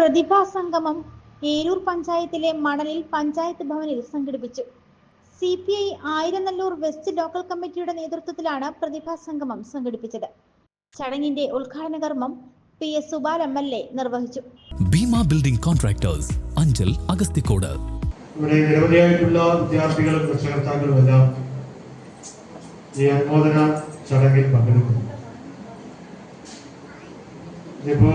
പ്രതിഭാ സംഗമം ഏരൂർ പഞ്ചായത്തിലെ മണലിൽ പഞ്ചായത്ത് ഭവനിൽ സംഘടിപ്പിച്ചു. C P I Ayiranalloor west local കമ്മിറ്റിയുടെ നേതൃത്വത്തിലാണ് പ്രതിഭാ സംഗമം സംഘടിപ്പിച്ചത്. ചടങ്ങിന്റെ ഉദ്ഘാടന കർമ്മം P S Subal M L A നിർവഹിച്ചു. Bhima building contractors Anchal Agasthikode. ഇവിടെ നിരവധിയായിട്ടുള്ള വിദ്യാർത്ഥികളും രക്ഷകർത്താക്കളും എല്ലാം ഈ അനുമോദന ചടങ്ങിൽ പങ്കെടുക്കുന്നു. ഇതിപ്പോ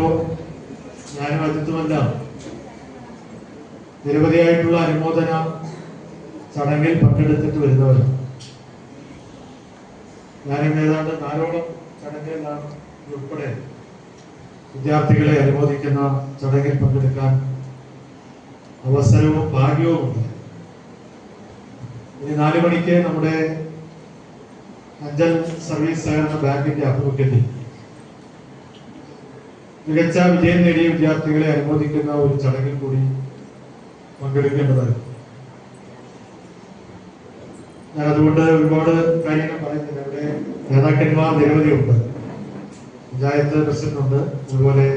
ഞാനും അജിത്തുമല്ല നിരവധിയായിട്ടുള്ള അനുമോദന ചടങ്ങിൽ പങ്കെടുത്തിട്ട് വരുന്നവരാണ് ഞാനും ഏതാണ്ട് നാലോളം ചടങ്ങുകളിലാണ് ഉൾപ്പെടെ വിദ്യാർത്ഥികളെ അനുമോദിക്കുന്ന ചടങ്ങിൽ പങ്കെടുക്കാൻ അവസരവും ഭാഗ്യവും ഉണ്ട്. ഇനി നാല് മണിക്ക് നമ്മുടെ അഞ്ചൽ സർവീസ് സഹകരണ ബാങ്കിന്റെ ആഭിമുഖ്യത്തിൽ മികച്ച വിജയം നേടിയ വിദ്യാർത്ഥികളെ അനുമോദിക്കുന്ന ഒരു ചടങ്ങിൽ കൂടി പങ്കെടുക്കേണ്ടതാണ്. ഞാൻ അതുകൊണ്ട് ഒരുപാട് കാര്യങ്ങൾ പറയുന്നില്ല. ഇവിടെ നേതാക്കന്മാർ നിരവധിയുണ്ട് പഞ്ചായത്ത് പ്രസിഡന്റ് ഉണ്ട്. അതുപോലെ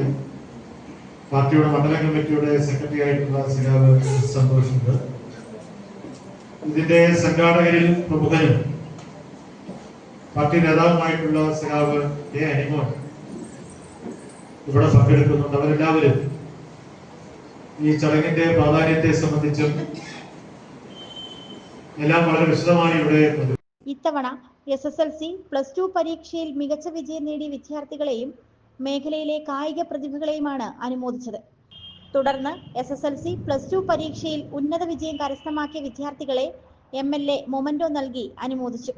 പാർട്ടിയുടെ മണ്ഡല കമ്മിറ്റിയുടെ സെക്രട്ടറി ആയിട്ടുള്ള സിരാവ് സന്തോഷുണ്ട്. ഇതിന്റെ സംഘാടകരിൽ പ്രമുഖനും പാർട്ടി നേതാവുമായിട്ടുള്ള സിനാവ് കെ അനിമോൻ ഇവിടെ പങ്കെടുക്കുന്നുണ്ട്. അവരെല്ലാവരും ഈ ചടങ്ങിന്റെ പ്രാധാന്യത്തെ സംബന്ധിച്ചും എല്ലാം വളരെ വിശദമായി ഇവിടെ. ഇത്തവണ S S L C plus two പരീക്ഷയിൽ മികച്ച വിജയം നേടിയ വിദ്യാർത്ഥികളെയും മേഖലയിലെ കായിക പ്രതിഭകളെയുമാണ് അനുമോദിച്ചത്. തുടർന്ന് S S L C plus two പരീക്ഷയിൽ ഉന്നത വിജയം കരസ്ഥമാക്കിയ വിദ്യാർത്ഥികളെ എം എൽ എ മൊമന്റോ നൽകി അനുമോദിച്ചു.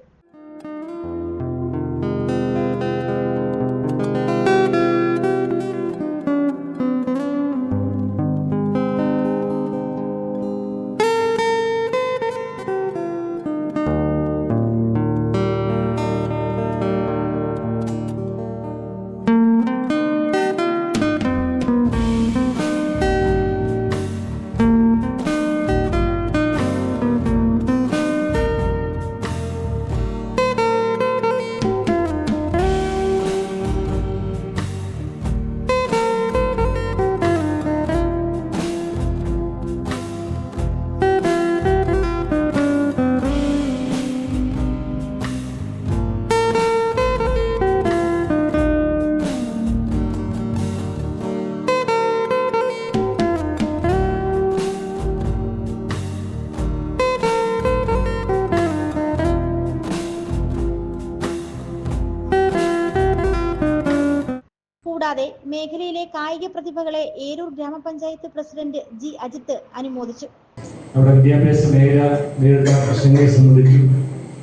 കൂടാതെ മേഖലയിലെ കായിക പ്രതിഭകളെ ഏരൂർ ഗ്രാമപഞ്ചായത്ത് പ്രസിഡന്റ് ജി അജിത്ത് അനുമോദിച്ചു. നമ്മുടെ വിദ്യാഭ്യാസ മേഖല നേരിടുന്ന പ്രശ്നങ്ങളെ സംബന്ധിച്ചും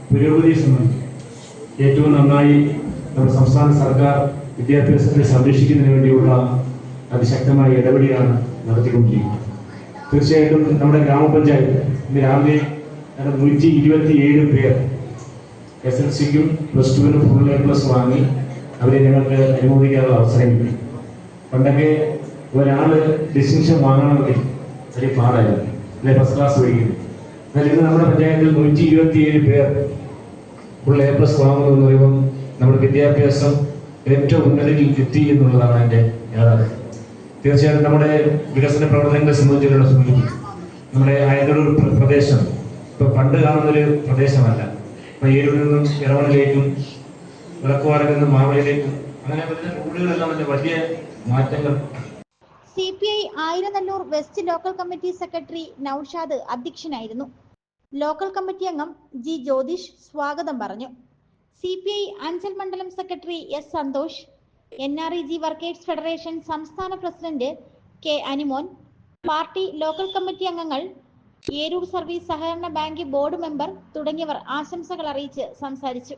പുരോഗതിയെ സംബന്ധിച്ചും ഏറ്റവും നന്നായി നമ്മുടെ സംസ്ഥാന സർക്കാർ വിദ്യാഭ്യാസത്തെ സംരക്ഷിക്കുന്നതിന് വേണ്ടിയുള്ള അതിശക്തമായ ഇടപെടിയാണ് നടത്തിക്കൊണ്ടിരിക്കുന്നത്. തീർച്ചയായിട്ടും നമ്മുടെ ഗ്രാമപഞ്ചായത്ത് ഇന്ന് രാവിലെ നൂറ്റി ഇരുപത്തി ഏഴ് പേർ എസ് എൽ സിക്കും പ്ലസ് ടുവിനും ഫുൾ എ പ്ലസ് വാങ്ങി അവരെ ഞങ്ങൾക്ക് അനുമോദിക്കാതെ അവസരം കിട്ടി. പണ്ടൊക്കെ ഒരാൾ ഡിസ്റ്റിങ്ഷൻ വാങ്ങണമെങ്കിൽ വലിയ പാടായിരുന്നു. അല്ലെ ഫസ്റ്റ് ക്ലാസ് വഴിക്കുന്നു എന്നാൽ ഇന്ന് നമ്മുടെ പഞ്ചായത്തിൽ നൂറ്റി ഇരുപത്തി ഏഴ് പേർ ഫുൾ എ പ്ലസ് വാങ്ങുന്നു എന്ന് പറയുമ്പോൾ നമ്മുടെ വിദ്യാഭ്യാസം ഏറ്റവും ഉന്നതിയിൽ എത്തി എന്നുള്ളതാണ് എന്റെ യാഥാർത്ഥ്യം. തീർച്ചയായിട്ടും നമ്മുടെ വികസന പ്രവർത്തനങ്ങളെ സംബന്ധിച്ചുള്ള സൂചിപ്പിക്കും നമ്മുടെ ആയതൊരു പ്ര- പ്രദേശം ഇപ്പൊ പണ്ട് കാണുന്നൊരു പ്രദേശമല്ല. ഇപ്പൊ ഏരൂരിൽ നിന്നും ഇറവണിലേക്കും വിളക്കുവാറിൽ നിന്ന് അങ്ങനെ വരുന്ന തന്നെ വലിയ മാറ്റങ്ങൾ. West local committee secretary Noushad അധ്യക്ഷനായിരുന്നു. ലോക്കൽ കമ്മിറ്റി അംഗം ജി ജ്യോതിഷ് സ്വാഗതം പറഞ്ഞു. സി പി ഐ അഞ്ചൽ മണ്ഡലം secretary S Santhosh N R E G workers federation സംസ്ഥാന president K Animon party local committee അംഗങ്ങൾ ഏരൂർ സർവീസ് സഹകരണ ബാങ്ക് ബോർഡ് മെമ്പർ തുടങ്ങിയവർ ആശംസകൾ അറിയിച്ച് സംസാരിച്ചു.